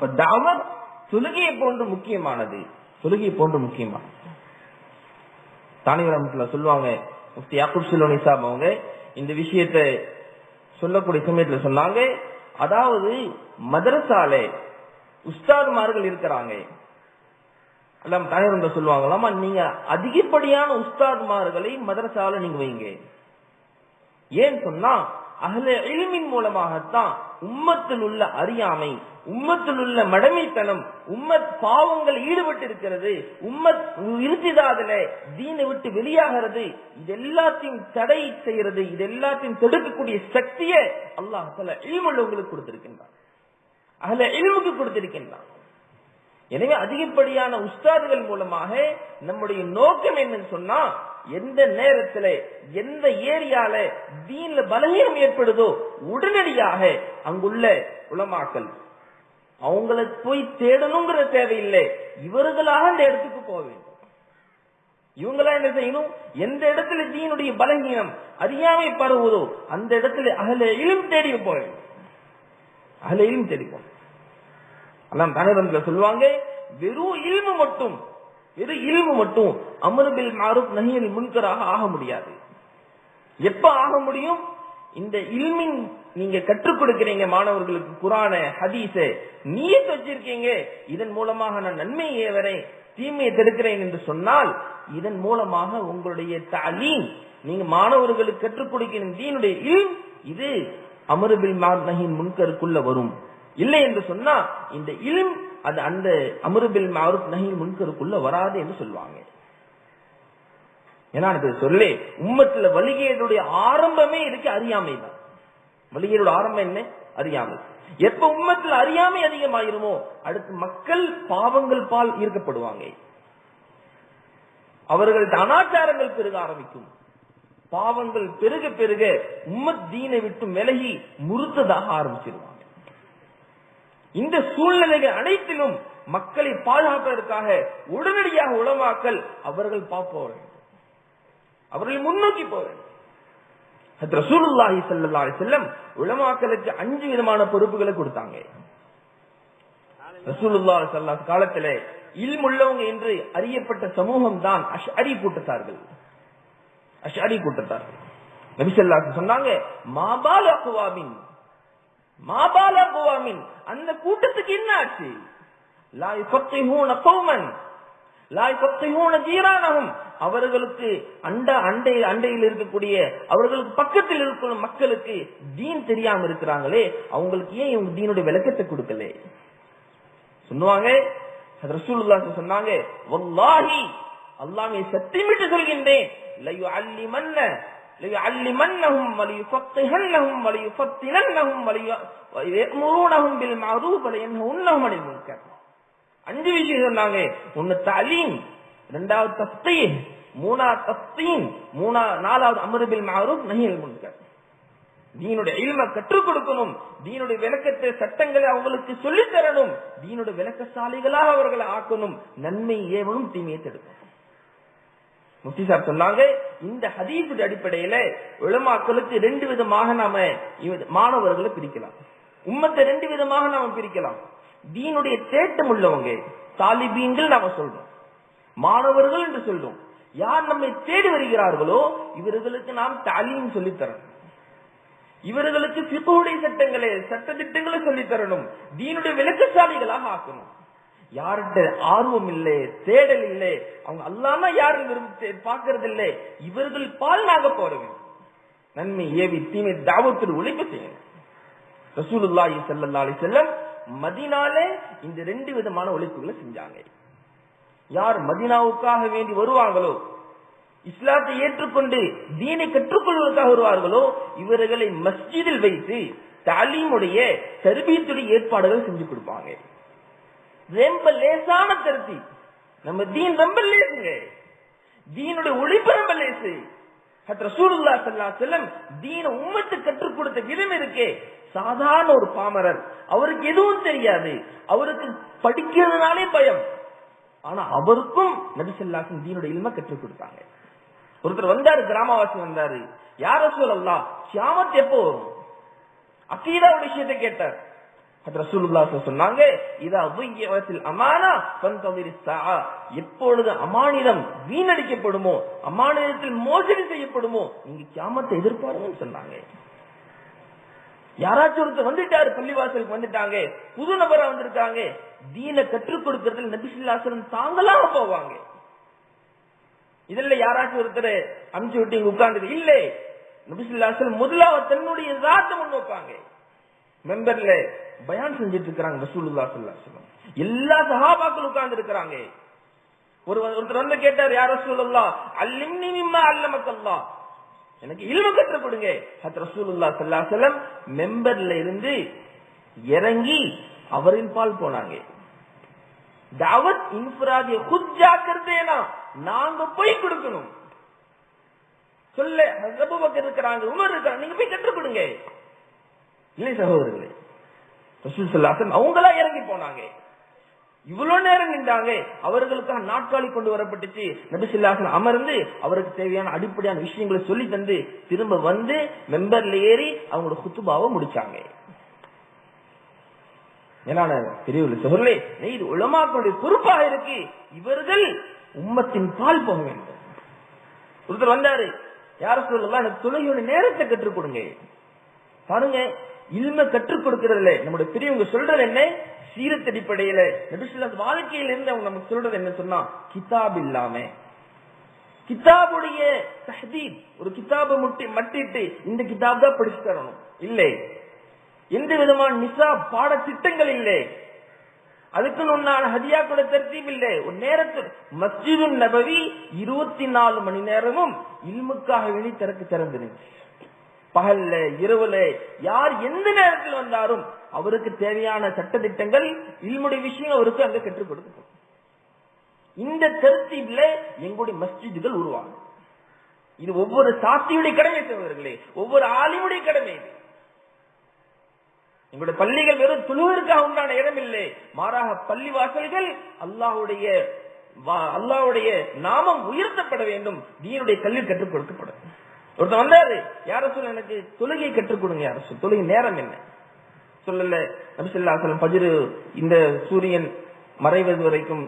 அப்ப தாவத் தொழுகையை போன்று முக்கியமானது. தொழுகையை போன்று முக்கியமானது தானிவர் சொல்லுவாங்க முஃப்தி யாக்குப் சிலோனி சாப் அவங்க இந்த விஷயத்தை சொல்லக்கூடிய சமயத்துல சொன்னாங்க அதாவது மதரசால உஸ்தாதுமார்கள் இருக்கிறாங்க. எல்லாம் தானிவர் சொல்லுவாங்களாமா நீங்க அதிகப்படியான உஸ்தாதுமார்களை மதரசால நீங்க வைங்க. ஏன் சொன்னா அகல எளிமின் மூலமாகத்தான் உம்மத்தில் உள்ள அறியாமை உம்மத்தில் உள்ள மடமைத்தனம் உம்மத் பாவங்கள் ஈடுபட்டு இருக்கிறது உம்மத் இருத்திதாதுல தீனை விட்டு வெளியாகிறது இது எல்லாத்தையும் தடை செய்யறது இது எல்லாத்தையும் தடுக்கக்கூடிய சக்தியை அல்லாஹ் சில இல்முள்ளவங்களுக்கு கொடுத்திருக்கின்றான். அகல இல்முக்கு கொடுத்திருக்கின்றான். எனவே அதிகப்படியான உஸ்தாதுகள் மூலமாக நம்முடைய நோக்கம் என்னன்னு சொன்னா எந்த நேரத்துல எந்த ஏரியால தீன்ல பலகீனம் ஏற்படுதோ உடனடியாக அங்குள்ள உலமாக்கல் அவங்கள போய் தேடணுங்கிற தேவையில்லை. இவர்களாக அந்த இடத்துக்கு போக வேண்டும். இவங்களா என்ன செய்யணும்? எந்த இடத்துல தீனுடைய பலகீனம் அறியாமை பரவுதோ அந்த இடத்துல அகல இலும் தேடி போக வேண்டும். அகல இலும் தேடி போகணும். அல்லாம் தலைவர்களை சொல்லுவாங்க வெறும் இல்மு மட்டும் வெறும் இல்மு மட்டும் அமருபில் மாறுப் நஹியல் முன்கராக ஆக முடியாது. எப்ப ஆக முடியும்? இந்த இல்மின் நீங்க கற்றுக் கொடுக்கிறீங்க மாணவர்களுக்கு குரான ஹதீச நீயத் வச்சிருக்கீங்க இதன் மூலமாக நான் நன்மையை ஏவரேன் தீமையை தடுக்கிறேன் என்று சொன்னால் இதன் மூலமாக உங்களுடைய தாலீம் நீங்க மாணவர்களுக்கு கற்றுக் கொடுக்கிற தீனுடைய இல் இது அமருபில் மார்நகின் முன்கருக்குள்ள வரும். இல்லை என்று சொன்னா இந்த இல்ம் அது அந்த அமருபில் மாருப் நகை முன்கருக்குள்ள வராது என்று சொல்லுவாங்க. ஏன்னா அது சொல்லி உம்மத்துல வலிகையுடைய ஆரம்பமே இருக்கு அறியாமை தான். வலிகையோட ஆரம்பம் என்ன? அறியாமை. எப்ப உம்மத்துல அறியாமை அதிகமாயிருமோ அடுத்து மக்கள் பாவங்கள் பால் ஈர்க்கப்படுவாங்க. அவர்கள் அனாச்சாரங்கள் பெருக ஆரம்பிக்கும். பாவங்கள் பெருக பெருக உம்மத் தீனை விட்டு விலகி முறுத்ததாக ஆரம்பிச்சிருவாங்க. இந்த சூழ்நிலைகள் அனைத்திலும் மக்களை பாதுகாப்பதற்காக உடனடியாக உளமாக்கல் அவர்கள் பார்ப்போம் அவர்கள் முன்னோக்கி போவேன் உளமாக்கலுக்கு ரசூலுல்லாஹி அஞ்சு விதமான பொறுப்புகளை கொடுத்தாங்க. ரசூலுல்லாஹி காலத்திலே இல்முள்ளவங்க என்று அறியப்பட்ட சமூகம் தான் அஷ்அரி கூட்டத்தார்கள். அஷ்அரி கூட்டத்தார்கள். நபிசல்லாக்கு சொன்னாங்க மாபால குவாமின் மாபால குவாமின் அந்த கூட்டத்துக்கு என்ன ஆச்சு? லா யுஃபத்திஹூன லாய் லா யுஃபத்திஹூன ஜீரானஹும். அவர்களுக்கு அண்ட அண்டை அண்டையில் இருக்கக்கூடிய அவர்களுக்கு பக்கத்தில் இருக்கிற மக்களுக்கு தீன் தெரியாம இருக்கிறாங்களே அவங்களுக்கு ஏன் இவங்க தீனுடைய விளக்கத்தை கொடுக்கல? சொல்லுவாங்க ரசூலுல்லாஹ் சொன்னாங்க அல்லாமே சத்தியமிட்டு சொல்கின்றேன். ليعلمنهم وليفقهنهم وليفتننهم وليأمرونهم بالمعروف ولينهونهم عن المنكر அஞ்சு விஷயம் சொன்னாங்க ஒன்னு தலீம் ரெண்டாவது தஸ்தீன் மூணாவது தஸ்தீன் மூணா நாலாவது அமருபில் மாரூப் நஹியல் முன்கர் தீனுடைய இல்ம கற்றுக் கொடுக்கணும் தீனுடைய விளக்கத்தை சட்டங்களை அவங்களுக்கு சொல்லித் தரணும் தீனுடைய விளக்கசாலிகளாக அவர்களை ஆக்கணும் நன்மை ஏவனும் தீமையை தடுக்கணும் முஃப்தி சார் சொன்னாங்க இந்த ஹதீஸ் அடிப்படையில உளமாக்களுக்கு ரெண்டு விதமாக நாம மாணவர்களை பிரிக்கலாம். உம்மத்தை ரெண்டு விதமாக நாம பிரிக்கலாம். தீனுடைய தேட்டம் உள்ளவங்க தாலிபீன்கள் நாம சொல்றோம். மாணவர்கள் என்று சொல்றோம். யார் நம்மை தேடி வருகிறார்களோ இவர்களுக்கு நாம் தாலீம் சொல்லித்தரணும். இவர்களுக்கு பிற்புடைய சட்டங்களை சட்ட திட்டங்களை சொல்லித்தரணும். தீனுடைய விளக்கசாலிகளாக ஆக்கணும். யார்கிட்ட ஆர்வம் இல்லை தேடல் இல்லை அவங்க அல்லாம யாரும் விரும்பி பார்க்கறது இல்லை இவர்கள் பால் நாங்க போற நன்மை ஏவி தீமை தாவத்தில் உழைப்பு செய்யணும் ரசூலுல்லாஹி ஸல்லல்லாஹு அலைஹி வஸல்லம் மதினாலே இந்த ரெண்டு விதமான உழைப்புகளை செஞ்சாங்க. யார் மதினாவுக்காக வேண்டி வருவாங்களோ இஸ்லாத்தை ஏற்றுக்கொண்டு தீனை கற்றுக்கொள்வதற்காக வருவார்களோ இவர்களை மஸ்ஜிதில் வைத்து தாலீமுடைய தர்பீத்துடைய ஏற்பாடுகள் செஞ்சு கொடுப்பாங்க. ரொம்ப லேசான திருத்தி நம்ம தீன் ரொம்ப லேசுங்க. தீனுடைய ஒழிப்பு ரொம்ப லேசு. ரசூலுல்லா சல்லா செல்லம் தீன உம்மத்து கற்றுக் கொடுத்த விதம் இருக்கே. சாதாரண ஒரு பாமரர். அவருக்கு எதுவும் தெரியாது. அவருக்கு படிக்கிறதுனாலே பயம். ஆனா அவருக்கும் நபிசல்லாசன் தீனுடைய இல்ம கற்றுக் கொடுத்தாங்க. ஒருத்தர் வந்தாரு கிராமவாசி வந்தாரு. யார சொல்லலாம் சியாமத் எப்போ வரும்? அக்கீதா விஷயத்தை கேட்டார். சொன்னாங்க இதா எப்பொழுது அமானிதம் வீணடிக்கப்படுமோ அமானிதத்தில் மோசடி செய்யப்படுமோ நீங்க கியாமத்தை எதிர்பாருங்கன்னு சொன்னாங்க. யாராச்சும் ஒருத்தர் வந்துட்டாரு பள்ளிவாசலுக்கு வந்துட்டாங்க புது நபரா வந்திருக்காங்க தீன கற்றுக் கொடுக்கறதுல நபிசுல்லாசலம் தாங்களாக போவாங்க. இதுல யாராச்சும் ஒருத்தர் அமுச்சு விட்டு இங்க உட்கார்ந்து இல்லை நபிசுல்லாசலம் முதலாவது தன்னுடைய ராத்த முன் வைப்பாங்க. மெம்பர்ல பயான் செஞ்சிட்டு இருக்கிறாங்க ரசூலுல்லா சொல்லம் எல்லா சஹாபாக்கள் உட்கார்ந்து இருக்கிறாங்க. ஒரு ஒருத்தர் வந்து கேட்டார் யார் ரசூலுல்லா அல்லிம்னி மிம்மா அல்லமக்கல்லா. எனக்கு இல்ம கற்றுக் கொடுங்க. ஹத் ரசூலுல்லா ஸல்லல்லாஹு மெம்பர்ல இருந்து இறங்கி அவரின் பால் போனாங்க. தாவத் இன்ஃபராதிய குத் நாங்க போய் கொடுக்கணும். சொல்ல இருக்கிறாங்க உமர் இருக்கிறாங்க நீங்க போய் கற்றுக் கொடுங்க. இல்லை சகோதரர்களே அவங்களா இறங்கி போனாங்க. இவ்வளவு நேரம் நின்றாங்க. அவர்களுக்காக நாட்காலி கொண்டு வரப்பட்டுச்சு. நபிசுல்லாசன் அமர்ந்து அவருக்கு தேவையான அடிப்படையான விஷயங்களை சொல்லி தந்து திரும்ப வந்து மெம்பர்ல ஏறி அவங்களோட குத்துபாவை முடிச்சாங்க. மேலான பெரியவர்களே சகோதரே இது உலமாக்களுடைய பொறுப்பாக இருக்கு. இவர்கள் உம்மத்தின் பால் போக வேண்டும். ஒருத்தர் வந்தாரு யார சொல்லலாம் எனக்கு தொழுகையோட நேரத்தை கற்றுக் கொடுங்க. பாருங்க இல்ம கற்றுக் கொடுக்கறதுல நம்முடைய பெரியவங்க சொல்றது என்ன? சீரத் அடிப்படையில. வாழ்க்கையில இருந்து அவங்க நமக்கு சொல்றது என்ன சொன்னா கிதாப் இல்லாம. கிதாபுடைய தஹதீப் ஒரு கிதாபை முட்டி மட்டிட்டு இந்த கிதாப் தான் படிச்சு தரணும். இல்லை. எந்த விதமான நிசா பாட திட்டங்கள் இல்லை. அதுக்குன்னு உண்டான ஹதியா கூட தர்த்தீப் இல்லை. ஒரு நேரத்தில் மஸ்ஜிது நபவி இருபத்தி நாலு மணி நேரமும் இல்முக்காக வேண்டி திறக்கு திறந்துருந்துச்சு பகல்ல இரவுல யார் எந்த நேரத்தில் வந்தாலும் அவருக்கு தேவையான சட்ட திட்டங்கள் இல்முடைய விஷயம் அவருக்கு அங்க கற்றுக் கொடுக்கப்படும். இந்த தருத்தீப்ல எங்களுடைய மஸ்ஜிதுகள் உருவாகும். இது ஒவ்வொரு சாத்தியுடைய கடமை சகோதரர்களே ஒவ்வொரு ஆலிமுடைய கடமை இது. எங்களுடைய பள்ளிகள் வெறும் துளுவருக்காக உண்டான இடம் இல்லை மாறாக பள்ளி வாசல்கள் அல்லாஹுடைய அல்லாவுடைய நாமம் உயர்த்தப்பட வேண்டும். நீருடைய கல்வி கற்றுக் கொடுக்கப்படும். ஒருத்தர் வந்தாரு யார சொல்ல எனக்கு தொழுகை கற்றுக் கொடுங்க யார சொல் தொழுகை நேரம் என்ன? சொல்லல நபிசல்லா சொல்லம் பஜிரு இந்த சூரியன் மறைவது வரைக்கும்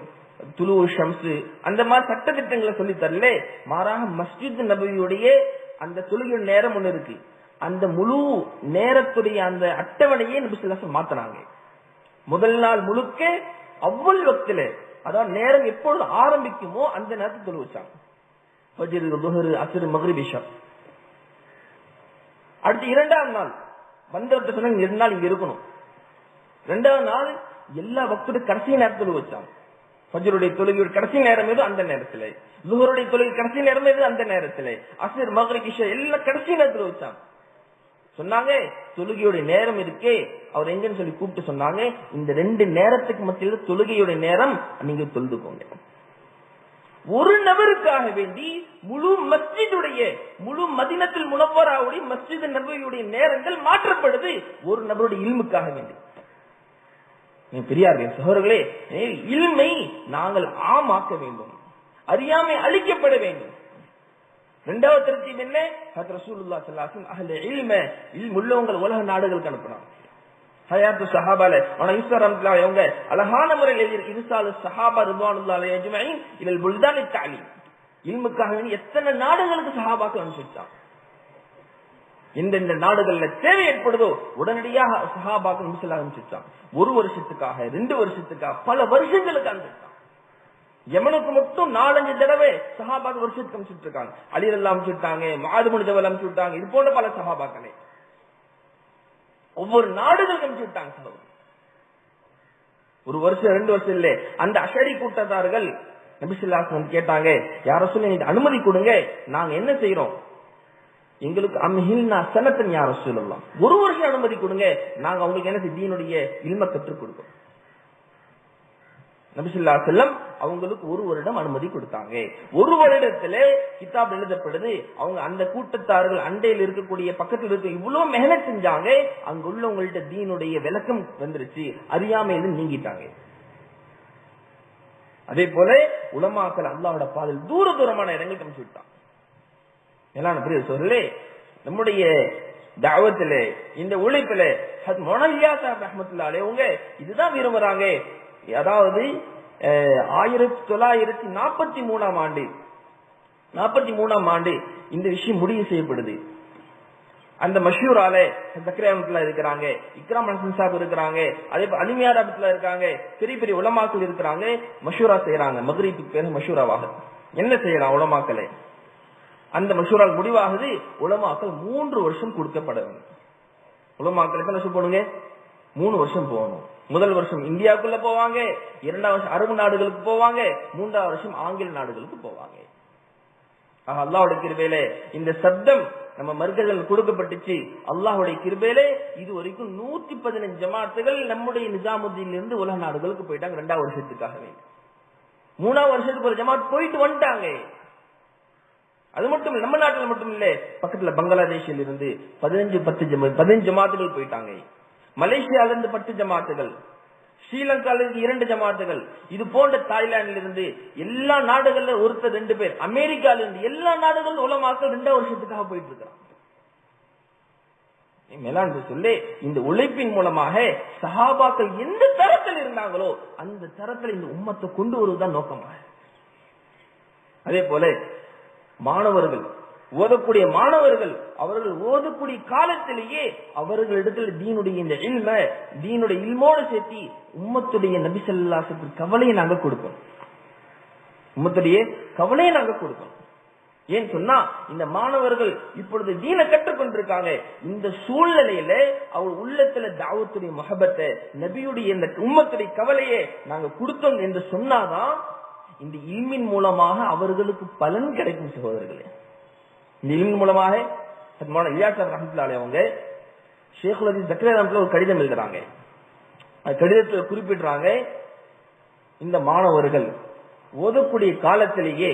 துலு ஷம்சு அந்த மாதிரி சட்ட திட்டங்களை சொல்லி தரல. மாறாக மஸ்ஜித் நபியுடைய அந்த தொழுகை நேரம் ஒண்ணு இருக்கு. அந்த முழு நேரத்துடைய அந்த அட்டவணையே நபிசுல்லாசம் மாத்தினாங்க. முதல் நாள் முழுக்க அவ்வளவு வக்தில அதாவது நேரம் எப்பொழுது ஆரம்பிக்குமோ அந்த நேரத்தை தொழுவிச்சாங்க. வச்சாங்க ஃபஜ்ர் துஹர் அடுத்து இரண்டாம் நாள். மந்திரத்தை சொன்னாங்க இரண்டு நாள் இங்க இருக்கணும். ரெண்டாவது நாள் எல்லா பக்தரும் கடைசி நேரத்தில் வச்சாங்க. ஃபஜ்ருடைய தொழுகையோட கடைசி நேரம் எது? அந்த நேரத்துல. லுகருடைய தொழுகை கடைசி நேரம் எது? அந்த நேரத்துல. அசிர் மகரிக் கிஷா எல்லாம் கடைசி நேரத்துல வச்சாங்க. சொன்னாங்க தொழுகையுடைய நேரம் இருக்கே. அவர் எங்கன்னு சொல்லி கூப்பிட்டு சொன்னாங்க இந்த ரெண்டு நேரத்துக்கு மத்தியில் தொழுகையுடைய நேரம் நீங்க தொழுதுக்கோங்க. ஒரு நபருக்காக வேண்டி முழு மஸ்ஜிதுடைய முழு மதினத்தில் முனவராவுடைய மஸ்ஜித் நபருடைய நேரங்கள் மாற்றப்படுது ஒரு நபருடைய இல்முக்காக வேண்டி. பெரியார்கள் சகோதரர்களே இல்மை நாங்கள் ஆமாக்க வேண்டும். அறியாமை அழிக்கப்பட வேண்டும். இரண்டாவது திருத்தீம் என்ன? ரசூலுல்லா உலக நாடுகளுக்கு அனுப்பினார் ஹயாத்து சஹாபால. ஆனா இஸ்லாம் அவங்க அழகான முறையில் இருசாலு சஹாபா ரிதுவானுல்லா அலைஹி இதில் புல்தானி தாலி இல்முக்காக வேண்டி எத்தனை நாடுகளுக்கு சஹாபாக்கள் அனுப்பிச்சாங்க எந்தெந்த நாடுகள்ல தேவை ஏற்படுதோ உடனடியாக சஹாபாக்கள் மிசில் அனுப்பிச்சாங்க ஒரு வருஷத்துக்காக ரெண்டு வருஷத்துக்காக பல வருஷங்களுக்கு அனுப்பிச்சாங்க எமனுக்கு மட்டும் நாலஞ்சு தடவை சஹாபாக்கு வருஷத்துக்கு அனுப்பிச்சுட்டு இருக்காங்க அலிரல்லா அனுப்பிச்சுட்டாங்க மாதுமணி தவல் அனுப்பிச்சுட்டாங்க இது போன்ற பல சஹாபாக்களை. ஒவ்வொரு நாடுகள் அனுப்பிச்சுட்டாங்க விட்டாங்க ஒரு வருஷம் ரெண்டு வருஷம் இல்ல. அந்த அஷரி கூட்டத்தார்கள் நபிசுல்லாஸ் கேட்டாங்க யார சொல்லி அனுமதி கொடுங்க. நாங்க என்ன செய்யறோம் எங்களுக்கு அம்ஹில்னா சனத்தன் யார சொல்லலாம் ஒரு வருஷம் அனுமதி கொடுங்க. நாங்க அவங்களுக்கு என்ன தீனுடைய இல்ம கற்றுக் கொடுக்கிறோம் நபிசுல்லா செல்லம் அவங்களுக்கு ஒரு வருடம் அனுமதி கொடுத்தாங்க. ஒரு வருடத்துல கிதாப் எழுதப்படுது. அவங்க அந்த கூட்டத்தார்கள் அண்டையில் இருக்கக்கூடிய பக்கத்தில் இருக்க இவ்வளவு மெஹனத் செஞ்சாங்க. அங்க உள்ளவங்கள்ட்ட தீனுடைய விளக்கம் வந்துருச்சு. அறியாமையில நீங்கிட்டாங்க. அதே போல உலமாக்கள் அல்லாவோட பாதல் தூர தூரமான இடங்களுக்கு அனுப்பிச்சு விட்டான் மேலான பிரிய சொல்லலே நம்முடைய தாவத்திலே இந்த உழைப்பிலே மொனல்யா சாஹிப் ரஹமத்துல்லாலே அவங்க இதுதான் விரும்புறாங்க அதாவது அஹ், ஆயிரத்தி தொள்ளாயிரத்தி நாற்பத்தி மூணாம் ஆண்டு. நாற்பத்தி மூணாம் ஆண்டு இந்த விஷயம் முடிவு செய்யப்படுது. அந்த மஷூரால சக்கரத்துல இருக்கிறாங்க இக்ராம் ஹசன் சாப் இருக்கிறாங்க அதே போல அலிமியாரத்துல இருக்காங்க பெரிய பெரிய உலமாக்கள் இருக்கிறாங்க மஷூரா செய்யறாங்க மகரீப்புக்கு பேர் மஷூராவாக. என்ன செய்யலாம் உலமாக்களை? அந்த மஷூரால் முடிவாகுது உலமாக்கள் மூன்று வருஷம் கொடுக்கப்பட வேண்டும் உலமாக்கள் எத்தனை வருஷம் மூணு வருஷம் போகணும். முதல் வருஷம் இந்தியாவுக்குள்ள போவாங்க இரண்டாவது வருஷம் அரபு நாடுகளுக்கு போவாங்க மூன்றாவது வருஷம் ஆங்கில நாடுகளுக்கு போவாங்க. ஆக அல்லாஹ்வுடைய கிருபையில இந்த சப்தம் நம்ம மருத்துவர்கள் கொடுக்கப்பட்டுச்சு. அல்லாஹுடைய கிருபையிலே இது வரைக்கும் நூத்தி பதினஞ்சு ஜமாத்துகள் நம்முடைய நிஜாமுதீன்ல இருந்து உலக நாடுகளுக்கு போயிட்டாங்க ரெண்டாவது வருஷத்துக்காகவே மூணாவது வருஷத்துக்கு ஒரு ஜமாத் போயிட்டு வந்துட்டாங்க. அது மட்டும் நம்ம நாட்டில் மட்டும் இல்ல பக்கத்துல பங்களாதேஷில் இருந்து பதினஞ்சு பத்து ஜமா- பதினஞ்சு ஜமாத்துகள் போயிட்டாங்க. மலேசியால இருந்து பத்து ஜமாத்துகள் ஸ்ரீலங்கால இருந்து இரண்டு ஜமாத்துகள் இது போன்ற தாய்லாந்துல இருந்து எல்லா நாடுகள்ல ஒருத்தர் ரெண்டு பேர் அமெரிக்கால இருந்து எல்லா நாடுகளும் உலமாக்கள் ரெண்டாம் வருஷத்துக்காக போயிட்டு இருக்கிறாங்க மேலாண்டு சொல்லி இந்த உழைப்பின் மூலமாக சஹாபாக்கள் எந்த தரத்தில் இருந்தாங்களோ அந்த தரத்தில் இந்த உம்மத்தை கொண்டு வருவதுதான் நோக்கமாக. அதே போல மாணவர்கள் ஓதக்கூடிய மாணவர்கள் அவர்கள் ஓதக்கூடிய காலத்திலேயே அவர்களிடத்தில் தீனுடைய இந்த இல்ம தீனுடைய இல்மோடு சேர்த்தி உம்மத்துடைய நபிசல்லாசத்துக்கு கவலையை நாங்க கொடுப்போம் உம்மத்துடைய கவலையை நாங்க கொடுப்போம் ஏன் சொன்னா இந்த மாணவர்கள் இப்பொழுது தீனை கற்றுக்கொண்டிருக்காங்க இந்த சூழ்நிலையில அவர் உள்ளத்துல தாவத்துடைய மொஹபத்தை நபியுடைய இந்த உம்மத்துடைய கவலையை நாங்க கொடுத்தோம் என்று சொன்னாதான் இந்த இல்மின் மூலமாக அவர்களுக்கு பலன் கிடைக்கும் சகோதரர்களே. இந்த இல்மின் மூலமாக இயாசர் ரஹமத்துல்லாலே அவங்க ஷேகுல் அஜீஸ் ஜக்கரே ஒரு கடிதம் எழுதுறாங்க. அந்த கடிதத்தில் குறிப்பிடுறாங்க இந்த மாணவர்கள் ஓதக்கூடிய காலத்திலேயே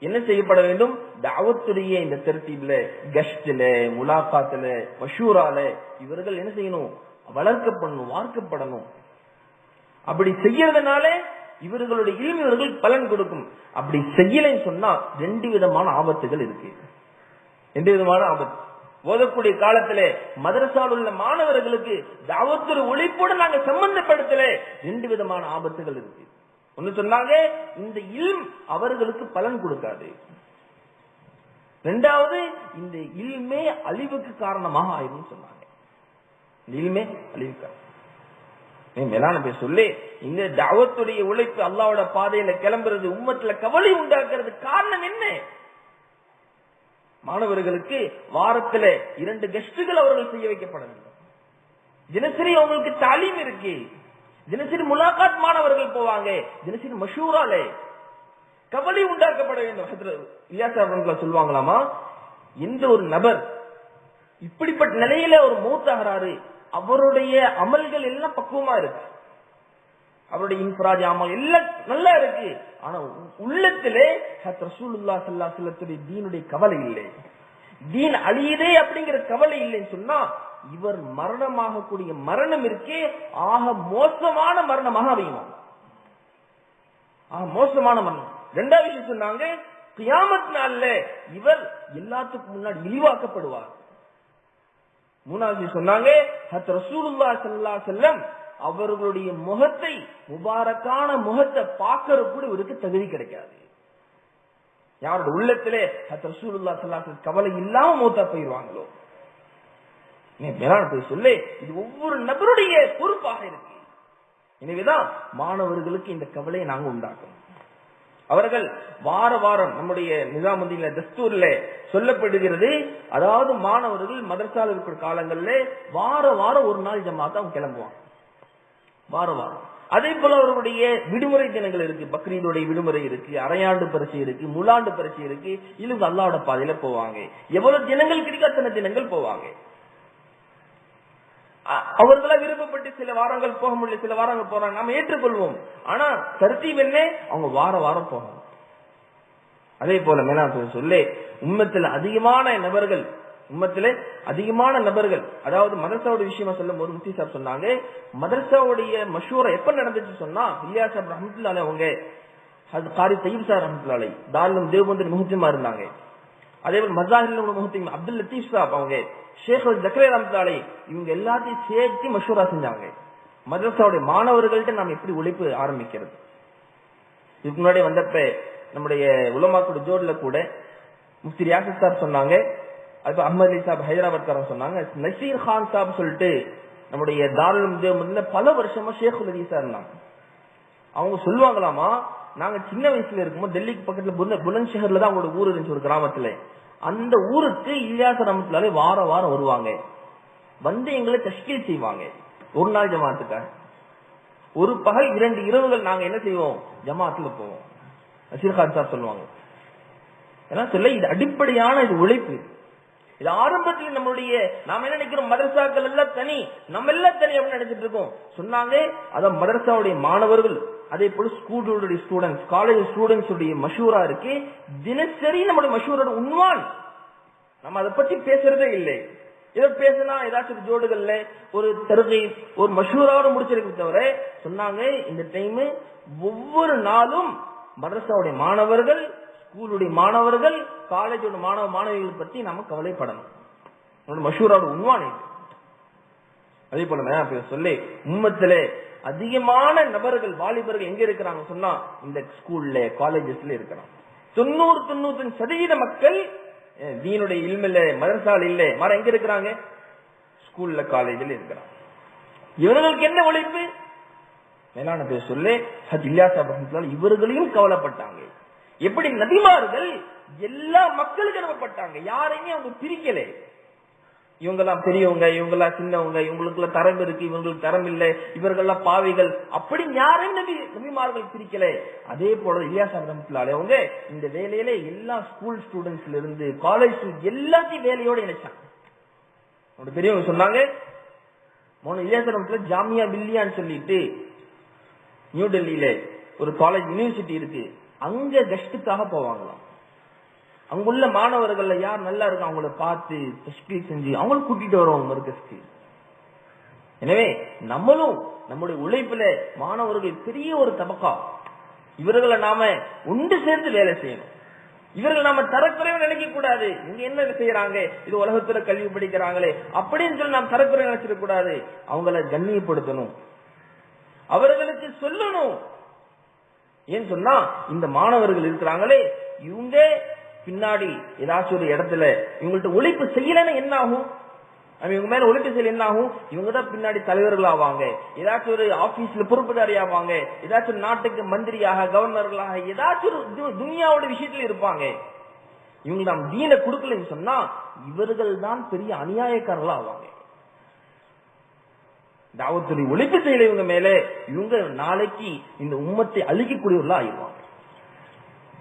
என்ன செய்யப்பட வேண்டும்? தாவத்துடைய இந்த திருத்தீப்ல கஷ்டில முலாக்காத்துல மஷூரால இவர்கள் என்ன செய்யணும்? வளர்க்கப்படணும் வார்க்கப்படணும். அப்படி செய்யறதுனால இவர்களுடைய இல்மி பலன் கொடுக்கும். அப்படி செய்யலைன்னு சொன்னா ரெண்டு விதமான ஆபத்துகள் இருக்கு. ரெண்டு விதமான ஆபத்து? ஓதக்கூடிய காலத்துல மதரசால் உள்ள மாணவர்களுக்கு தாவத்துடைய ஒழிப்போடு நாங்க சம்பந்தப்படுத்தல. ரெண்டு விதமான ஆபத்துகள் இருக்கு. ஒண்ணு சொன்னாங்க இந்த இல்ம் அவர்களுக்கு பலன் கொடுக்காது. ரெண்டாவது இந்த இல்மே அழிவுக்கு காரணமாக ஆயிரும் சொன்னாங்க. இந்த இல்மே அழிவுக்கு நீ மேலான பேர் சொல்லி. இந்த தாவத்துடைய உழைப்பு அல்லாவோட பாதையில கிளம்புறது உம்மத்துல கவலை உண்டாக்குறது காரணம் என்ன? மாணவர்களுக்கு வாரத்துல இரண்டு கெஸ்டுகள் அவர்கள் செய்ய வைக்கப்பட வேண்டும் தினசரி அவங்களுக்கு தாலீம் இருக்கு. தினசரி முலாகாத் மாணவர்கள் போவாங்க. தினசரி மஷூராலே கவலை உண்டாக்கப்பட வேண்டும். ஹஜ்ரத் சொல்லுவாங்களாமா? எந்த ஒரு நபர் இப்படிப்பட்ட நிலையில ஒரு மூத்தாகிறாரு அவருடைய அமல்கள் எல்லாம் பக்குவமா இருக்கு. அவருடைய இன்ஃபராஜ் அமல் எல்லாம் நல்லா இருக்கு. ஆனா உள்ளத்திலே ரசூலுல்லா சல்லா செல்லத்துடைய தீனுடைய கவலை இல்லை. தீன் அழியுதே அப்படிங்கிற கவலை இல்லைன்னு சொன்னா இவர் மரணமாகக்கூடிய மரணம் இருக்கே ஆக மோசமான மரணமாக அமையும். ஆக மோசமான மரணம். ரெண்டாவது விஷயம் சொன்னாங்க கியாமத் நாள்ல இவர் எல்லாத்துக்கும் முன்னாடி இழிவாக்கப்படுவார். மூணாவது சொன்னாங்க ஹத் ரசூலுல்லா ஸல்லல்லாஹு செல்லம் அவர்களுடைய முகத்தை முபாரக்கான முகத்தை பார்க்கற கூட இவருக்கு தகுதி கிடைக்காது. யாரோட உள்ளத்திலே ரசூலுல்லா ஸல்லல்லாஹு கவலை இல்லாம மூத்தா போயிருவாங்களோ? நீ மேலான போய் சொல்லு இது ஒவ்வொரு நபருடைய பொறுப்பாக இருக்கு. எனவேதான் மாணவர்களுக்கு இந்த கவலையை நாங்க உண்டாக்கணும். அவர்கள் வார வாரம் நம்முடைய நிசாமுதீன்ல தஸ்தூர்ல சொல்லப்படுகிறது அதாவது மாணவர்கள் மதரசால இருக்கிற காலங்கள்ல வார வாரம் ஒரு நாள் ஜமாத்தா அவங்க கிளம்புவாங்க. வார வாரம் அதே போல அவருடைய விடுமுறை தினங்கள் இருக்கு. பக்ரீதுடைய விடுமுறை இருக்கு அரையாண்டு பரிசு இருக்கு முலாண்டு பரிசு இருக்கு. இவங்க அல்லாவோட பாதையில போவாங்க. எவ்வளவு தினங்கள் கிடைக்க அத்தனை தினங்கள் போவாங்க. அவர்களா விருப்பப்பட்டு சில வாரங்கள் போக முடியல சில வாரங்கள் போறாங்க. நாம ஏற்றுக்கொள்வோம். ஆனா தர்த்தீப் என்ன? அவங்க வார வாரம் போகணும். அதே போல மேலாண் சொல்லி உண்மத்தில் அதிகமான நபர்கள் உம்மத்துல அதிகமான நபர்கள் அதாவது மதரசாவோட விஷயமா சொல்லும் போது முஃப்தி சாப் சொன்னாங்க மதரசாவுடைய மஷூரை எப்ப நடந்துச்சு சொன்னா இல்லியா சாப் ரஹமத்துல்லாலே அவங்க காரி தையீப் சார் ரஹமத்துல்லாலை தாரிலும் தேவபந்தர் முகத்தியமா இருந்தாங்க. அதே போல் மசாஹில் முகத்தையும் அப்துல் லத்தீப் சாப் அவங்க ஷேக் ஜக்கரே ரம்சாலை இவங்க எல்லாத்தையும் சேர்த்து மஷூரா செஞ்சாங்க. மதரசாவுடைய மாணவர்கள்ட்ட நாம் எப்படி உழைப்பு ஆரம்பிக்கிறது? இதுக்கு முன்னாடி வந்தப்ப நம்முடைய உலமாக்குட ஜோட்ல கூட முஃப்தி ரியாசத் சார் சொன்னாங்க அது அஹமது அலி சாப் ஹைதராபாத் காரன் சொன்னாங்க நசீர் கான் சாப் சொல்லிட்டு நம்முடைய தாரல் முதல்ல பல வருஷமா ஷேக் அலி சார் இருந்தாங்க. அவங்க சொல்லுவாங்களாமா நாங்க சின்ன வயசுல இருக்கும்போது டெல்லிக்கு பக்கத்துல புலன் ஷஹர்ல தான் அவங்களோட ஊர் இருந்துச்சு ஒரு கிராமத்துல. அந்த ஊருக்கு இலியாச ரமத்துலாலே வார வாரம் வருவாங்க. வந்து எங்களை தஷ்கீல் செய்வாங்க. ஒரு நாள் ஜமாத்துக்காக ஒரு பகல் இரண்டு இரவுகள் நாங்க என்ன செய்வோம்? ஜமாத்துல போவோம். நசீர்கான் சார் சொல்லுவாங்க. ஏன்னா சொல்ல இது அடிப்படையான இது உழைப்பு. இது ஆரம்பத்தில் நம்மளுடைய நாம என்ன நினைக்கிறோம்? மதரசாக்கள் எல்லாம் தனி. நம்ம எல்லாம் தனி அப்படின்னு நினைச்சிட்டு இருக்கோம். சொன்னாங்க அதான் மதரசாவுடைய மாணவர்கள் அதே போல ஸ்கூலுடைய ஸ்டூடெண்ட்ஸ் காலேஜ் ஸ்டூடெண்ட்ஸ் உடைய மஷூரா இருக்கு. தினசரி நம்மளுடைய மஷூரோட உண்வான் நம்ம அதை பத்தி பேசுறதே இல்லை. ஏதோ பேசினா ஏதாச்சும் ஜோடுகள்ல ஒரு தருகை ஒரு மஷூராவோட முடிச்சிருக்கு தவிர சொன்னாங்க இந்த டைம் ஒவ்வொரு நாளும் மதரசாவுடைய மாணவர்கள் ஸ்கூலுடைய மாணவர்கள் காலேஜோட மாணவ மாணவிகள் பத்தி நாம கவலைப்படணும். நம்மளோட மஷூராவோட உண்வான் அதே போல சொல்லி உண்மத்துல அதிகமான நபர்கள் வாலிபர்கள் எங்க இருக்கிறாங்க சொன்னா இந்த ஸ்கூல்ல காலேஜஸ்ல இருக்கிறாங்க தொண்ணூறு தொண்ணூத்தி சதவீத மக்கள் தீனுடைய இல்மில்ல மதரசால் இல்ல மர எங்க இருக்கிறாங்க? ஸ்கூல்ல காலேஜில் இருக்கிறாங்க. இவர்களுக்கு என்ன உழைப்பு மேலான பேர் சொல்லு ஹஜ் இல்லாசா ரஹ்மத்துல்லாஹி இவர்களையும் கவலைப்பட்டாங்க. எப்படி நபிமார்கள் எல்லா மக்களுக்கு அனுப்பப்பட்டாங்க யாரையுமே அவங்க பிரிக்கல. இவங்கெல்லாம் பெரியவங்க இவங்கெல்லாம் சின்னவங்க இவங்களுக்குள்ள தரம் இருக்கு இவங்களுக்கு தரம் இல்லை இவர்கள்லாம் பாவைகள். அப்படி யாரையும் நபி நபிமார்கள் பிரிக்கல. அதே போல இலியாஸ் அவங்க இந்த வேலையில எல்லா ஸ்கூல் ஸ்டூடெண்ட்ஸ்ல இருந்து காலேஜ் எல்லாத்தையும் வேலையோட இணைச்சாங்க. அவரோட பெரியவங்க சொன்னாங்க மோன இலியாஸ் ஜாமியா வில்லியான்னு சொல்லிட்டு நியூ டெல்லியில ஒரு காலேஜ் யூனிவர்சிட்டி இருக்கு. அங்க கெஸ்டுக்காக போவாங்களாம். அங்குள்ள மாணவர்கள்ல யார் நல்லா இருக்கும் அவங்கள பார்த்து தஷ்கீல் செஞ்சு அவங்கள கூட்டிட்டு வருவாங்க மருக்கஸ்க்கு எனவே நம்மளும் நம்முடைய உழைப்புல மாணவர்கள் பெரிய ஒரு தபக்கா. இவர்களை நாம ஒன்று சேர்ந்து வேலை செய்யணும். இவர்கள் நாம தரக்குறைவு நினைக்க கூடாது. இங்க என்ன செய்யறாங்க? இது உலகத்துல கல்வி படிக்கிறாங்களே. அப்படின்னு சொல்லி நாம் தரக்குறை நினைச்சிட கூடாது. அவங்கள கண்ணியப்படுத்தணும். அவர்களுக்கு சொல்லணும். ஏன்னு சொன்னா இந்த மாணவர்கள் இருக்கிறாங்களே இவங்க பின்னாடி ஏதாச்சும் ஒரு இடத்துல இவங்கள்ட்ட ஒழிப்பு செய்யலன்னு என்ன ஆகும் இவங்க மேல ஒழிப்பு செய்யல என்ன ஆகும் இவங்க தான் பின்னாடி தலைவர்கள் ஆவாங்க ஏதாச்சும் ஒரு ஆபீஸ்ல பொறுப்புதாரி ஆவாங்க ஏதாச்சும் ஒரு நாட்டுக்கு மந்திரியாக கவர்னர்களாக ஏதாச்சும் ஒரு துனியாவோட விஷயத்துல இருப்பாங்க. இவங்க நாம் தீன கொடுக்கலன்னு சொன்னா இவர்கள் தான் பெரிய அநியாயக்காரர்களா ஆவாங்க தாவத்துடைய ஒழிப்பு செய்யல இவங்க மேல இவங்க நாளைக்கு இந்த உம்மத்தை அழிக்கக்கூடியவர்களா ஆயிடுவாங்க.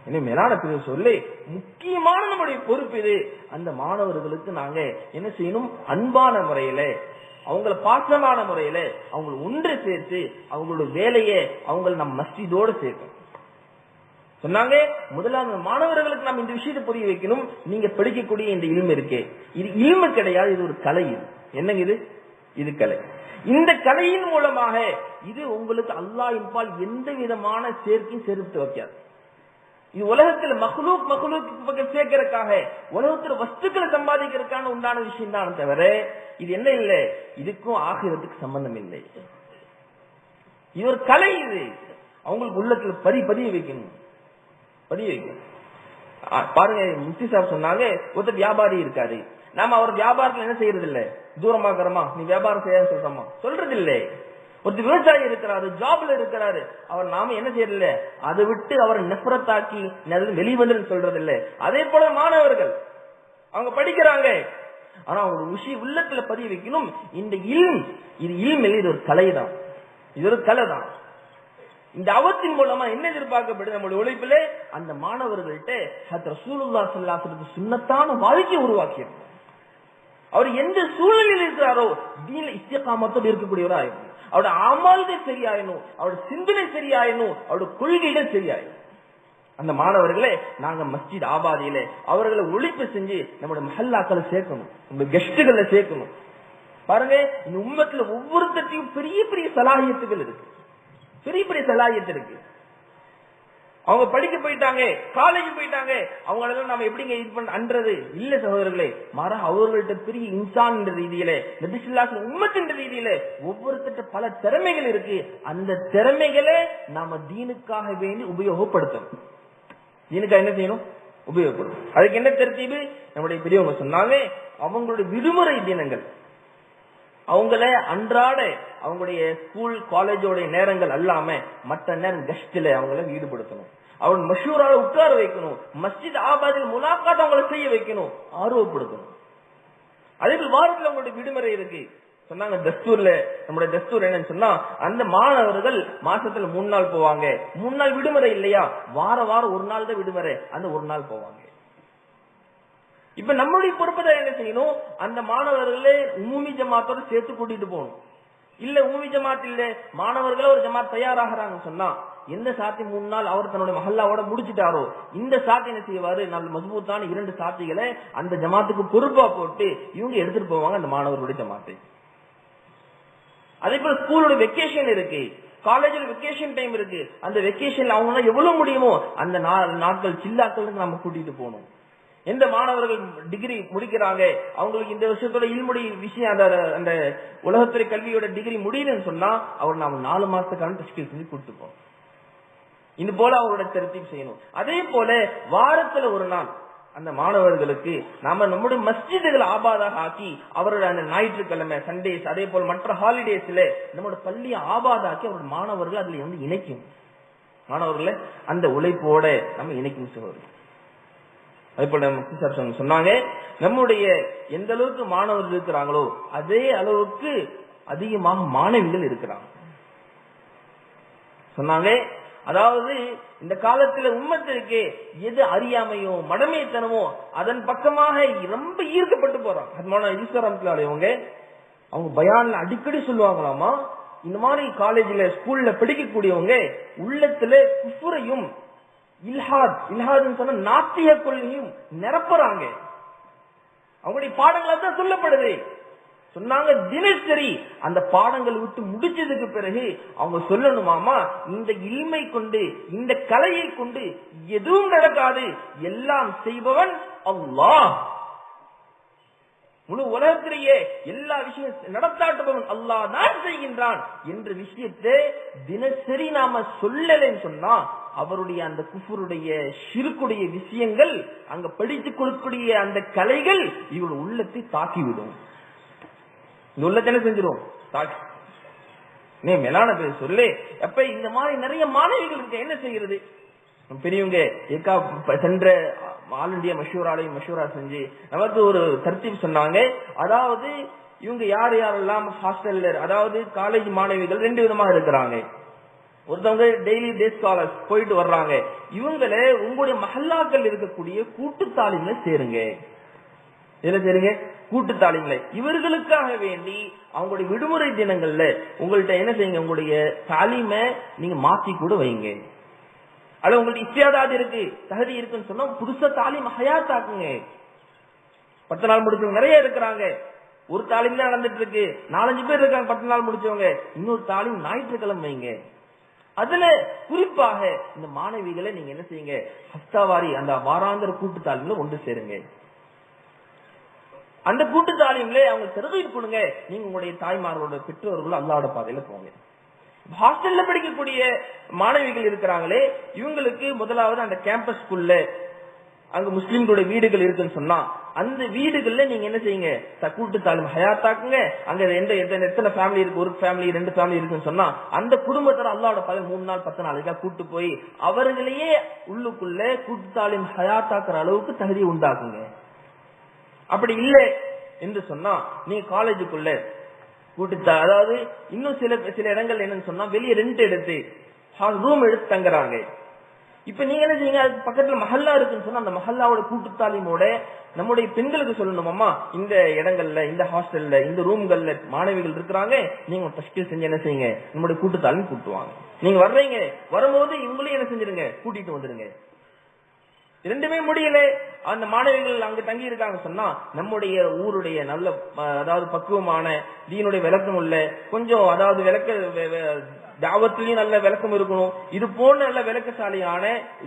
இன்னும் மேலான பிரிவு சொல்லி முக்கியமான நம்முடைய பொறுப்பு இது. அந்த மாணவர்களுக்கு நாங்க என்ன செய்யணும்? அன்பான முறையில அவங்கள பாசமான முறையில அவங்களை ஒன்று சேர்த்து அவங்களோட வேலையை அவங்களை நம்ம மஸ்ஜிதோடு சேர்க்கணும். சொன்னாங்க முதலாவது மாணவர்களுக்கு நாம் இந்த விஷயத்தை புரிய வைக்கணும். நீங்க படிக்கக்கூடிய இந்த இல்மு இருக்கே. இது இல்மு கிடையாது இது ஒரு கலை இது. என்னங்க இது? இது கலை. இந்த கலையின் மூலமாக இது உங்களுக்கு அல்லாஹ் இன்பால் எந்த விதமான சேர்க்கையும் சேர்த்து வைக்காது. இது உலகத்துல மஹ்லூக் மகளுக்கு சேர்க்கறதுக்காக உலகத்துல வஸ்துக்களை சம்பாதிக்கிறதுக்கான உண்டான விஷயம் தான் தவிர இது என்ன இல்லை? இதுக்கும் ஆகிரத்துக்கு சம்பந்தம் இல்லை. இது ஒரு கலை இது. அவங்களுக்கு உள்ளத்துல பதி பதிய வைக்கணும். பதிய வைக்கணும். பாருங்க முஃப்தி சார் சொன்னாங்க ஒருத்தர் வியாபாரி இருக்காரு. நாம அவர் வியாபாரத்துல என்ன செய்யறது இல்ல தூரமாக்குறோமா? நீ வியாபாரம் செய்ய சொல்றோமா? சொல்றது இல்லை ஒருத்தர் விவசாயி இருக்கிறாரு ஜாப்ல இருக்கிறாரு. அவர் நாம என்ன செய்யறதில்ல? அதை விட்டு அவரை நெஃபரத்தாக்கி வெளிவந்து சொல்றது இல்ல அதே போல மாணவர்கள் அவங்க படிக்கிறாங்க. ஆனா அவங்க விஷயம் உள்ளத்துல பதிய வைக்கணும். இந்த இல் இது இல் இல்லை, இது ஒரு கலை தான் இது ஒரு கலை தான் இந்த அவத்தின் மூலமா என்ன எதிர்பார்க்கப்படுது? நம்மளுடைய உழைப்பிலே அந்த மாணவர்கள்ட்ட ஹத் ரசூலுல்லாஹ் ஸல்லல்லாஹு அலைஹி வாழ்க்கையை உருவாக்கியது அவர் எந்த சூழ்நிலையில் இருக்கிறாரோ தீன இஸ்திகாமத்தோடு இருக்கக்கூடியவரா ஆயிடும் அவருடைய அமல்கள் சரியாயணும் அவருடைய சிந்தனை சரியாயணும் அவருடைய கொள்கைகள் சரியாயணும் அந்த மாணவர்களை நாங்க மஸ்ஜித் ஆபாதியில அவர்களை ஒழிப்பு செஞ்சு நம்முடைய மஹல்லாக்களை சேர்க்கணும் நம்ம கெஸ்டுகளை சேர்க்கணும். பாருங்க இந்த உம்மத்துல ஒவ்வொருத்தையும் பெரிய பெரிய சலாகியத்துகள் இருக்கு. பெரிய பெரிய சலாகியத்து இருக்கு. அவங்க படிக்க போயிட்டாங்க காலேஜ் போயிட்டாங்க அவங்களெல்லாம் நாம எப்படிங்க இது பண்ண அன்றது இல்ல சகோதரர்களே. மாறா அவர்கள்ட்ட பெரிய இன்சான் ரீதியில நபிசுல்லாஸ் உம்மத்தின் ரீதியில ஒவ்வொருத்தட்ட பல திறமைகள் இருக்கு. அந்த திறமைகளை நாம தீனுக்காக வேண்டி உபயோகப்படுத்தணும். தீனுக்காக என்ன செய்யணும்? உபயோகப்படும் அதுக்கு என்ன தரத்தீவு நம்முடைய பெரியவங்க சொன்னாலே அவங்களுடைய விடுமுறை தினங்கள். அவங்கள அன்றாட அவங்களுடைய ஸ்கூல் காலேஜோட நேரங்கள் அல்லாம மற்ற நேரம் கஷ்டில அவங்கள ஈடுபடுத்தணும். அவன் மஷூரால உட்கார வைக்கணும். மஸ்ஜித் ஆபாதில் முலாக்காத் அவங்களை செய்ய வைக்கணும். ஆர்வப்படுத்தணும். அதே போல் வாரத்துல அவங்களுடைய விடுமுறை இருக்கு. சொன்னாங்க தஸ்தூர்ல நம்முடைய தஸ்தூர் என்னன்னு சொன்னா அந்த மாணவர்கள் மாசத்துல மூணு நாள் போவாங்க. மூணு நாள் விடுமுறை இல்லையா? வார வாரம் ஒரு நாள் தான் விடுமுறை. அந்த ஒரு நாள் போவாங்க. இப்ப நம்மளுடைய பொறுப்பு தான் என்ன செய்யணும்? அந்த மாணவர்களே உமூமி ஜமாத்தோட சேர்த்து கூட்டிட்டு போகணும். இல்ல உமூமி ஜமாத் இல்ல மாணவர்கள ஒரு ஜமாத் தயாராகிறாங்க சொன்னா எந்த சாத்தி மூணு நாள் அவர் தன்னுடைய மஹல்லாவோட முடிச்சிட்டாரோ இந்த சாத்தி என்ன செய்வாரு? நல்ல மஜ்பூத்தான இரண்டு சாத்திகளை அந்த ஜமாத்துக்கு பொறுப்பா போட்டு இவங்க எடுத்துட்டு போவாங்க அந்த மாணவர்களுடைய ஜமாத்தை. அதே போல ஸ்கூலோட வெக்கேஷன் இருக்கு காலேஜில் வெக்கேஷன் டைம் இருக்கு. அந்த வெக்கேஷன்ல அவங்க எவ்வளவு முடியுமோ அந்த நா- நாட்கள் சில்லாக்களுக்கு நம்ம கூட்டிட்டு போகணும். எந்த மாணவர்கள் டிகிரி முடிக்கிறாங்க அவங்களுக்கு இந்த வருஷத்தோட இல்முடி விஷயம் அந்த அந்த உலகத்துறை கல்வியோட டிகிரி முடியலன்னு சொன்னா அவர் நாம நாலு மாசத்துக்கான டெஸ்டில் செஞ்சு கொடுத்துப்போம். இது போல அவரோட திருத்தீப் செய்யணும். அதே போல வாரத்துல ஒரு நாள் அந்த மாணவர்களுக்கு நாம நம்முடைய மஸ்ஜிதுகளை ஆபாதாக ஆக்கி அவரோட அந்த ஞாயிற்றுக்கிழமை சண்டேஸ் அதே போல மற்ற ஹாலிடேஸ்ல நம்மளோட பள்ளியை ஆபாதாக்கி அவரோட மாணவர்கள் அதுல வந்து இணைக்கும் மாணவர்களை அந்த உழைப்போட நம்ம இணைக்கும் சொல்வது அதே போல சார் சொன்னாங்க. நம்முடைய எந்த அளவுக்கு மாணவர்கள் இருக்கிறாங்களோ அதே அளவுக்கு அதிகமாக மாணவிகள் இருக்கிறாங்க. சொன்னாங்க. அதாவது இந்த காலத்துல உண்மத்திற்கு எது அறியாமையோ மடமைத்தனமோ அதன் பக்கமாக ரொம்ப ஈர்க்கப்பட்டு போறாங்க. அது ஈஸ்வரத்துல அவங்க அவங்க பயான்ல அடிக்கடி சொல்லுவாங்களாமா இந்த மாதிரி காலேஜ்ல ஸ்கூல்ல படிக்கக்கூடியவங்க உள்ளத்துல குஃபுரையும் இல்ஹாத் இல்ஹாத்னு சொன்ன நாத்திய கொள்கையும் நிரப்புறாங்க. அவங்களுடைய பாடங்கள் தான் சொல்லப்படுது. சொன்னாங்க தினசரி அந்த பாடங்கள் விட்டு முடிச்சதுக்கு பிறகு அவங்க சொல்லணுமாமா இந்த இல்மை கொண்டு இந்த கலையை கொண்டு எதுவும் நடக்காது எல்லாம் செய்பவன் அல்லாஹ். முழு உலகத்திலேயே எல்லா விஷயம் நடத்தாட்டுபவன் அல்லாஹ் தான் செய்கின்றான் என்ற விஷயத்தை தினசரி நாம சொல்லலைன்னு சொன்னா அவருடைய அந்த குஃபருடைய சிறுக்குடைய விஷயங்கள் அங்க படித்துக் கொடுக்கக்கூடிய அந்த கலைகள் இவள் உள்ளத்தை தாக்கிவிடும். இந்த உள்ளத்தை என்ன செஞ்சிடும் தாக்கி. நீ மேலான பேர் சொல்லு. அப்ப இந்த மாதிரி நிறைய மாணவிகள் இருக்க என்ன செய்கிறது? பெரியவங்க ஏக்கா சென்ற ஆல் இந்தியா மஷூராலையும் மஷூரா செஞ்சு நமக்கு ஒரு தர்த்தீப் சொன்னாங்க. அதாவது இவங்க யார் யாரெல்லாம் ஹாஸ்டல்ல அதாவது காலேஜ் மாணவிகள் ரெண்டு விதமா இருக்கிறாங்க. ஒருத்தவங்க டெய்லி டே ஸ்காலர்ஸ் போயிட்டு வர்றாங்க. இவங்கள உங்களுடைய மஹல்லாக்கள் இருக்கக்கூடிய கூட்டு தாலிம்ல சேருங்க. இதுல சேருங்க? கூட்டு தாலிம்ல இவர்களுக்காக வேண்டி அவங்களுடைய விடுமுறை தினங்கள்ல உங்கள்ட்ட என்ன செய்யுங்க? உங்களுடைய தாலிமை நீங்க மாத்தி கூட வைங்க. அது உங்களுக்கு இத்தியாதாது இருக்கு தகுதி இருக்குன்னு சொன்னா புதுசா தாலிம் ஹயாத்தாக்குங்க. பத்து நாள் முடிச்சவங்க நிறைய இருக்கிறாங்க. ஒரு தாலிம் தான் நடந்துட்டு இருக்கு நாலஞ்சு பேர் இருக்காங்க பத்து நாள் முடிச்சவங்க. இன்னொரு தாலிம் ஞாயிற்றுக்கிழமை வைங்க. அதுல குறிப்பாக இந்த மாணவிகளை நீங்க என்ன செய்யுங்க? ஹஸ்தாவாரி அந்த வாராந்திர கூட்டு தாலிம்ல ஒன்று சேருங்க. அந்த கூட்டு தாலிம்ல அவங்க தெரிவித்து கொடுங்க. நீங்க உங்களுடைய தாய்மார்களோட பெற்றோர்கள் அல்லாட பாதையில போங்க. ஹாஸ்டல்ல படிக்கக்கூடிய மாணவிகள் இருக்கிறாங்களே இவங்களுக்கு முதலாவது அந்த கேம்பஸ் அங்க முஸ்லிம்களுடைய வீடுகள் இருக்குன்னு சொன்னா அந்த வீடுகள்ல நீங்க என்ன செய்யுங்க? கூட்டு தாலும் ஹயாத்தாக்குங்க. அங்க எந்த எத்தனை ஃபேமிலி இருக்கு? ஒரு ஃபேமிலி ரெண்டு ஃபேமிலி இருக்குன்னு சொன்னா அந்த குடும்பத்தோட அல்லாவோட பதவி மூணு நாள் பத்து நாளைக்கா கூட்டு போய் அவர்களையே உள்ளுக்குள்ள கூட்டு தாலிம் ஹயாத்தாக்குற அளவுக்கு தகுதி உண்டாக்குங்க. அப்படி இல்லை என்று சொன்னா நீங்க காலேஜுக்குள்ள கூட்டு அதாவது இன்னும் சில சில இடங்கள் என்னன்னு சொன்னா வெளியே ரெண்ட் எடுத்து ரூம் எடுத்து தங்குறாங்க. இப்ப நீங்க என்ன செய்யுங்க? அதுக்கு பக்கத்துல மஹல்லா இருக்குன்னு சொன்னா அந்த மஹல்லாவோட கூட்டுத்தாலிமோட நம்முடைய பெண்களுக்கு சொல்லணுமாமா இந்த இடங்கள்ல இந்த ஹாஸ்டல்ல இந்த ரூம்கள்ல மாணவிகள் இருக்கிறாங்க. நீங்க டெஸ்ட் செஞ்சு என்ன செய்யுங்க? நம்முடைய கூட்டுத்தாலும் கூட்டுவாங்க. நீங்க வர்றீங்க. வரும்போது இவங்களையும் என்ன செஞ்சிருங்க? கூட்டிட்டு வந்துருங்க. ரெண்டுமே முடியல. அந்த மாணவிகள் அங்க தங்கி இருக்காங்க சொன்னா நம்முடைய ஊருடைய நல்ல அதாவது பக்குவமான தீனுடைய விளக்கம் உள்ள கொஞ்சம் அதாவது விளக்க தாவத்திலையும் நல்ல விளக்கம் இருக்கணும். இது போன்ற நல்ல விளக்கசாலியான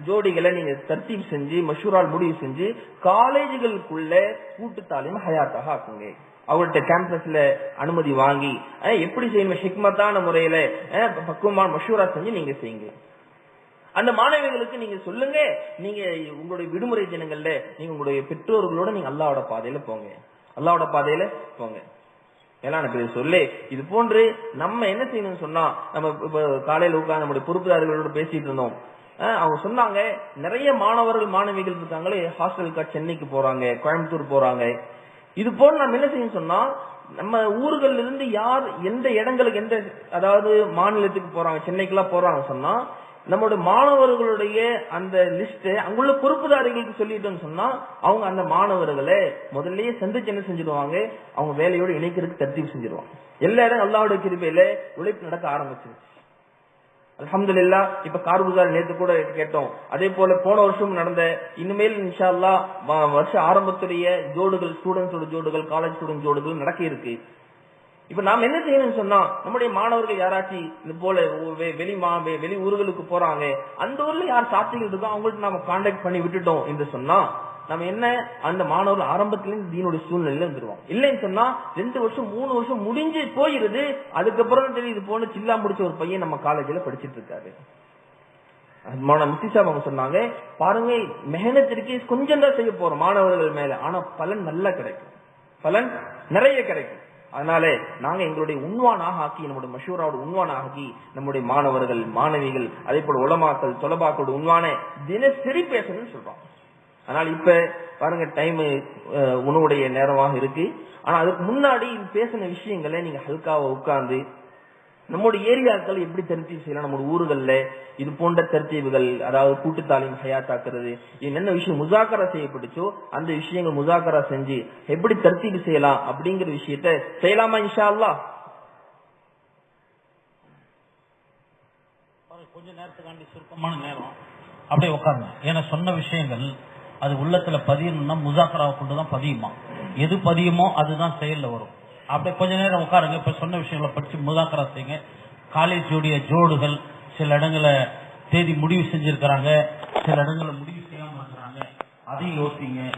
ஜோடிகளை நீங்க தர்த்தீப் செஞ்சு மஷூரால் முடிவு செஞ்சு காலேஜுகளுக்குள்ள கூட்டுத்தாலையும் ஹயாத்தாக ஆக்குங்க. அவர்கிட்ட கேம்பஸ்ல அனுமதி வாங்கி எப்படி செய்யணும் ஹிக்மத்தான முறையில அஹ், பக்குவமான மஷூரா செஞ்சு நீங்க செய்யுங்க. அந்த மாணவிகளுக்கு நீங்க சொல்லுங்க. நீங்க உங்களுடைய விடுமுறை தினங்கள்ல நீங்க உங்களுடைய பெற்றோர்களோட நீங்க அல்லாவோட பாதையில போங்க. அல்லாவோட பாதையில போங்க. எல்லாம் எனக்கு சொல்லு இது போன்று நம்ம என்ன செய்யணும்னு சொன்னா நம்ம இப்ப காலையில உட்கார்ந்து நம்முடைய பொறுப்புதாரர்களோட பேசிட்டு இருந்தோம். அவங்க சொன்னாங்க நிறைய மாணவர்கள் மாணவிகள் இருக்காங்களே ஹாஸ்டலுக்கா சென்னைக்கு போறாங்க கோயம்புத்தூர் போறாங்க. இது போல நம்ம என்ன செய்யணும் சொன்னா நம்ம ஊர்கள்ல இருந்து யார் எந்த இடங்களுக்கு எந்த அதாவது மாநிலத்துக்கு போறாங்க சென்னைக்கெல்லாம் போறாங்க சொன்னா நம்மளுடைய மாணவர்களுடைய அந்த லிஸ்ட் அங்குள்ள பொறுப்புதாரிகளுக்கு சொல்லிட்டோம்னு சொன்னா அவங்க அந்த மாணவர்களை முதல்லயே சந்திச்சு என்ன செஞ்சிருவாங்க? அவங்க வேலையோட இணைக்கிறதுக்கு தர்த்தீப் செஞ்சிருவாங்க. எல்லா இடம் அல்லாவுடைய கிருபையில உழைப்பு நடக்க ஆரம்பிச்சிருச்சு அல்ஹம்துலில்லா இப்ப கார்குசார் நேற்று கூட கேட்டோம். அதே போல போன வருஷம் நடந்த இனிமேல் இன்ஷா அல்லாஹ் வருஷ ஆரம்பத்துடைய ஜோடுகள் ஸ்டூடெண்ட்ஸோட ஜோடுகள் காலேஜ் ஸ்டூடெண்ட் ஜோடுகள் நடக்க இருக்கு. இப்ப நாம் என்ன செய்யணும்னு சொன்னா நம்முடைய மாணவர்கள் யாராச்சும் இது போல வெளி மா வெளி ஊர்களுக்கு போறாங்க அந்த ஊர்ல யார் சாத்திகள் இருக்கோ அவங்கள்ட்ட நாம கான்டாக்ட் பண்ணி விட்டுட்டோம் என்று சொன்னா நம்ம என்ன அந்த மாணவர்கள் ஆரம்பத்துல தீனுடைய சூழ்நிலையில இருந்துருவோம் இல்லைன்னு சொன்னா ரெண்டு வருஷம் மூணு வருஷம் முடிஞ்சு போயிருது அதுக்கப்புறம் தெரியுது போன சில்லா முடிச்ச ஒரு பையன் நம்ம காலேஜ்ல படிச்சிட்டு இருக்காரு. மௌன முஃப்தி சாப் அவங்க சொன்னாங்க பாருங்க மெஹனத்திற்கு கொஞ்சம் தான் செய்ய போறோம் மாணவர்கள் மேல ஆனா பலன் நல்லா கிடைக்கும். பலன் நிறைய கிடைக்கும். அதனால நாங்க எங்களுடைய உண்வானாக ஆக்கி நம்முடைய மஷூராவோட உண்வானாக ஆக்கி நம்முடைய மாணவர்கள் மாணவிகள் அதே போல உலமாக்கள் தொலைபாக்கோட உண்வான தினசரி பேசணும்னு சொல்றோம். ஆனால் இப்ப பாருங்க டைம் உணவுடைய நேரமாக இருக்கு. ஆனா அதுக்கு முன்னாடி பேசின விஷயங்களை நீங்க ஹல்காவை உட்கார்ந்து நம்முடைய ஏரியாக்கள் எப்படி தருத்தீவு செய்யலாம்? நம்முடைய ஊர்கள்ல இது போன்ற தருத்தீவுகள் அதாவது கூட்டுத்தாலையும் ஹயாத்தாக்குறது என்னென்ன விஷயம் முசாக்கரா செய்யப்பட்டுச்சோ அந்த விஷயங்கள் முசாக்கரா செஞ்சு எப்படி தருத்தீவு செய்யலாம் அப்படிங்கிற விஷயத்த செய்யலாமா இன்ஷா அல்லா கொஞ்ச நேரத்துக்காண்டி சுருக்கமான நேரம். அப்படியே உட்காருங்க. ஏன்னா சொன்ன விஷயங்கள் அது உள்ளத்துல பதியணும்னா முசாக்கராவை கொண்டு தான் பதியுமா? எது பதியுமோ அதுதான் செயல்ல வரும். அப்படியே கொஞ்ச நேரம் உட்காருங்க. இப்ப சொன்ன விஷயங்களை படிச்சு முதாக்கரா செய்யுங்க. காலேஜோடைய ஜோடுகள் சில இடங்கள தேதி முடிவு செஞ்சிருக்கிறாங்க. சில இடங்களை முடிவு செய்யாம இருக்கிறாங்க அதையும் யோசிங்க.